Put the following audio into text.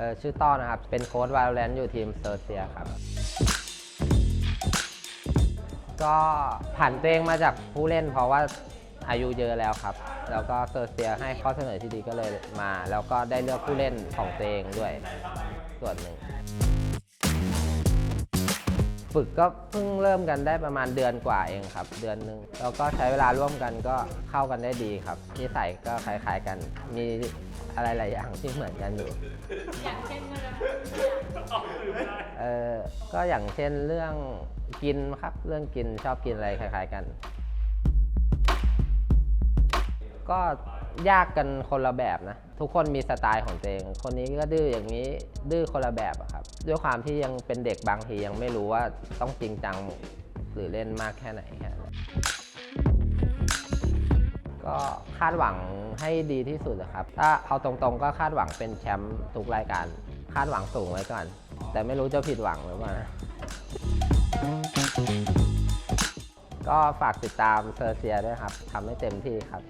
ออชื่อต้อนะครับ เป็นโค้ดวาโลแรนต์อยู่ทีมเซอร์เซียครับ ก็ผ่านตัวเองมาจากผู้เล่นเพราะว่าอายุเยอะแล้วครับ แล้วก็เซอร์เซียให้ข้อเสนอที่ดีก็เลยมา แล้วก็ได้เลือกผู้เล่นของตัวเองด้วยส่วนหนึ่ง ฝึกก็เพิ่งเริ่มกันได้ประมาณเดือนกว่าเองครับ เดือนหนึ่งแล้วก็ใช้เวลาร่วมกันก็เข้ากันได้ดีครับนิสัยก็คล้ายๆกัน มีอะไรหลายอย่างที่เหมือนกันอยู่อย่างเช่นก็จะเออก็อย่างเช่นเรื่องกินครับ เรื่องกินชอบกินอะไรคล้าย ๆกัน ก็ ยากกันคนละแบบนะ ทุกคนมีสไตล์ของตัวเอง คนนี้ก็ดื้ออย่างนี้ดื้อคนละแบบอะครับ ด้วยความที่ยังเป็นเด็กบางทียังไม่รู้ว่าต้องจริงจังหรือเล่นมากแค่ไหนแค่นั้นก็คาดหวังให้ดีที่สุดอะครับ ถ้าเอาตรงๆ ก็คาดหวังเป็นแชมป์ทุกรายการ คาดหวังสูงไว้ก่อน แต่ไม่รู้จะผิดหวังหรือเปล่าก็ฝากติดตามเซอร์เซียด้วยครับทำให้เต็มที่ครับ